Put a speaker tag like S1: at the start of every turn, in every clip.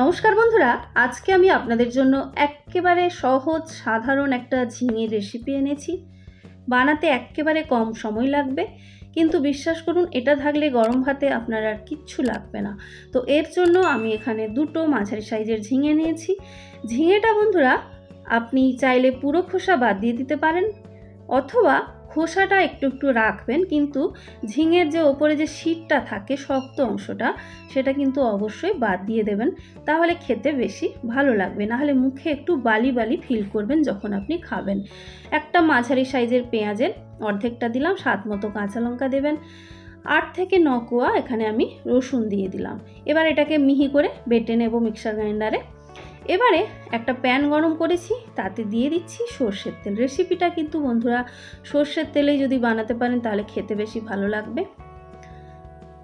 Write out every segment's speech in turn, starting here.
S1: নমস্কার বন্ধুরা, আজকে আমি আপনাদের জন্য একেবারে সহজ, সাধারণ একটা ঝিঙের রেসিপি এনেছি। বানাতে একেবারে কম সময় লাগবে, কিন্তু বিশ্বাস করুন, এটা থাকলে গরম ভাতে আপনার আর কিচ্ছু লাগবে না। তো এর জন্য আমি এখানে দুটো মাঝারি সাইজের ঝিঙে নিয়েছি। ঝিঙেটা বন্ধুরা, আপনি চাইলে পুরো খোসা বাদ দিয়ে দিতে পারেন, অথবা খোসাটা একটু একটু রাখবেন, কিন্তু ঝিঙের যে ওপরে যে শীতটা থাকে শক্ত অংশটা, সেটা কিন্তু অবশ্যই বাদ দিয়ে দেবেন। তাহলে খেতে বেশি ভালো লাগবে, নাহলে মুখে একটু বালি বালি ফিল করবেন যখন আপনি খাবেন। একটা মাঝারি সাইজের পেঁয়াজের অর্ধেকটা দিলাম, স্বাদ মতো কাঁচা লঙ্কা দেবেন। আট থেকে ন কোয়া এখানে আমি রসুন দিয়ে দিলাম। এবার এটাকে মিহি করে বেটে নেব মিক্সার গ্রাইন্ডারে। এবারে একটা প্যান গরম করেছি, তাতে দিয়ে দিচ্ছি সর্ষের তেল। রেসিপিটা কিন্তু বন্ধুরা, সর্ষের তেলেই যদি বানাতে পারেন তাহলে খেতে বেশি ভালো লাগবে।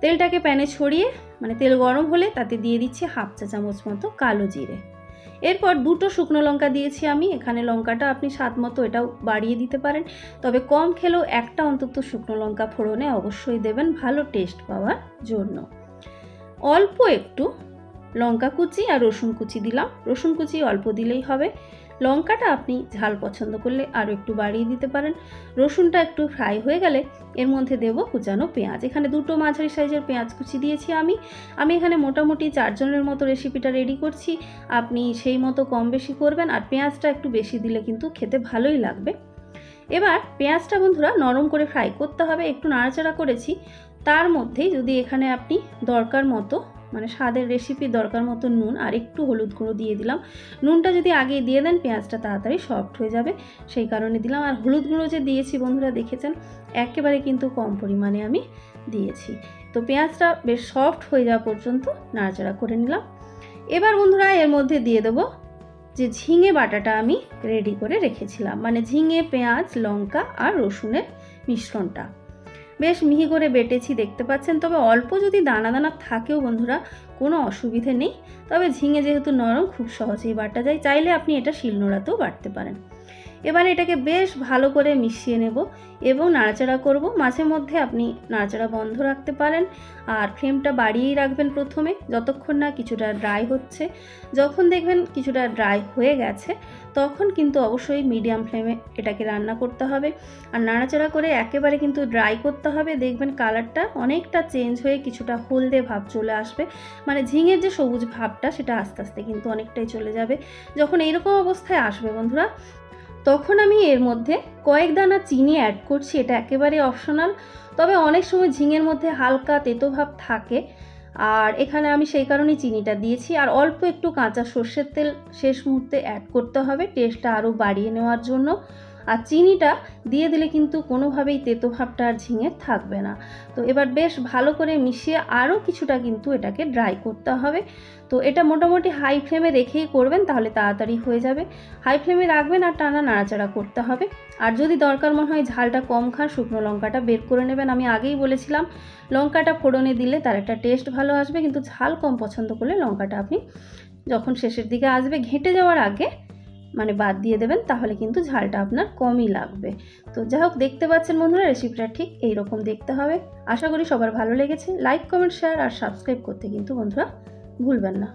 S1: তেলটাকে প্যানে ছড়িয়ে মানে তেল গরম হলে তাতে দিয়ে দিচ্ছি হাফ চা চামচ মতো কালো জিরে। এরপর দুটো শুকনো লঙ্কা দিয়েছি আমি, এখানে লঙ্কাটা আপনি স্বাদ মতো এটাও বাড়িয়ে দিতে পারেন। তবে কম খেলেও একটা অন্তত শুকনো লঙ্কা ফোড়নে অবশ্যই দেবেন ভালো টেস্ট পাওয়ার জন্য। অল্প একটু লঙ্কা কুচি আর রসুন কুচি দিলাম। রসুন কুচি অল্প দিলেই হবে। লঙ্কাটা আপনি ঝাল পছন্দ করলে আরও একটু বাড়িয়ে দিতে পারেন। রসুনটা একটু ফ্রাই হয়ে গেলে এর মধ্যে দেব কুচানো পেঁয়াজ। এখানে দুটো মাঝারি সাইজের পেঁয়াজ কুচি দিয়েছি আমি। আমি এখানে মোটামুটি চারজনের মতো রেসিপিটা রেডি করছি। আপনি সেই মতো কম বেশি করবেন আর পেঁয়াজটা একটু বেশি দিলে কিন্তু খেতে ভালোই লাগবে। এবার পেঁয়াজটা বন্ধুরা নরম করে ফ্রাই করতে হবে। একটু নাড়াচাড়া করেছি। তার মধ্যেই যদি এখানে আপনি দরকার মতো মানে স্বাদের রেসিপি দরকার মতো নুন আর একটু হলুদ গুঁড়ো দিয়ে দিলাম। নুনটা যদি আগে দিয়ে দেন, পেঁয়াজটা তাড়াতাড়ি সফট হয়ে যাবে। সেই কারণে দিলাম। আর হলুদ গুঁড়ো যে দিয়েছি, বন্ধুরা দেখেছেন, একেবারে কিন্তু কম পরিমাণে আমি দিয়েছি। তো পেঁয়াজটা বেশ সফট হয়ে যাওয়া পর্যন্ত নাড়াচাড়া করে নিলাম। এবার বন্ধুরা এর মধ্যে দিয়ে দেবো যে ঝিঙে বাটাটা আমি রেডি করে রেখেছিলাম। মানে ঝিঙে, পেঁয়াজ, লঙ্কা আর রসুনের মিশ্রণটা। বেশ মিহি করে বেটেছি, দেখতে পাচ্ছেন? তবে অল্প যদি দানা দানা থাকেও বন্ধুরা, কোনো অসুবিধে নেই। তবে ঝিঙে যেহেতু নরম, খুব সহজেই বাটা যায়। চাইলে আপনি এটা শিলনোড়াতেও বাটতে পারেন। এবার এটাকে বেশ ভালো করে মিশিয়ে নেব এবং নাড়াচাড়া করব। মাঝে মধ্যে আপনি নাড়াচাড়া বন্ধ রাখতে পারেন আর ফ্লেমটা বাড়িয়েই রাখবেন প্রথমে, যতক্ষণ না কিছুটা ড্রাই হচ্ছে। যখন দেখবেন কিছুটা ড্রাই হয়ে গেছে, তখন কিন্তু অবশ্যই মিডিয়াম ফ্লেমে এটাকে রান্না করতে হবে। আর নাড়াচাড়া করে একেবারে কিন্তু ড্রাই করতে হবে। দেখবেন কালারটা অনেকটা চেঞ্জ হয়ে কিছুটা হলদে ভাব চলে আসবে। মানে ঝিঙের যে সবুজ ভাবটা সেটা আস্তে আস্তে কিন্তু অনেকটাই চলে যাবে। যখন এইরকম অবস্থায় আসবে বন্ধুরা তখন আমি এর মধ্যে কয়েক দানা চিনি অ্যাড করছি, এটা একেবারে অপশনাল তবে অনেক সময় ঝিঙের মধ্যে হালকা তেতো ভাব থাকে, আর এখানে আমি সেই কারণেই চিনিটা দিয়েছি, আর অল্প একটু কাঁচা সর্ষের তেল শেষ মুহূর্তে অ্যাড করতে হবে টেস্টটা আরও বাড়িয়ে নেওয়ার জন্য। আর চিনিটা দিয়ে দিলে কিন্তু কোনোভাবেই তেতো ভাবটা আর ঝিঙে থাকবে না। তো এবার বেশ ভালো করে মিশিয়ে আরও কিছুটা কিন্তু এটাকে ড্রাই করতে হবে। তো এটা মোটামুটি হাই ফ্লেমে রেখেই করবেন তাহলে তাড়াতাড়ি হয়ে যাবে। হাই ফ্লেমে রাখবেন আর টানা নাড়াচাড়া করতে হবে। আর যদি দরকার মনে হয় ঝালটা কম খান, শুকনো লঙ্কাটা বের করে নেবেন। আমি আগেই বলেছিলাম, লঙ্কাটা ফোড়নে দিলে তার একটা টেস্ট ভালো আসবে। কিন্তু ঝাল কম পছন্দ করলে লঙ্কাটা আপনি যখন শেষের দিকে আসবে, ঘেঁটে যাওয়ার আগে মানে বাদ দিয়ে দেবেন, তাহলে কিন্তু ঝালটা আপনার কমই লাগবে। তো যাই হোক, দেখতে পাচ্ছেন বন্ধুরা রেসিপিটা ঠিক এই রকম দেখতে হবে। আশা করি সবার ভালো লেগেছে। লাইক কমেন্ট শেয়ার আর সাবস্ক্রাইব করতে কিন্তু বন্ধুরা ভুলবেন না।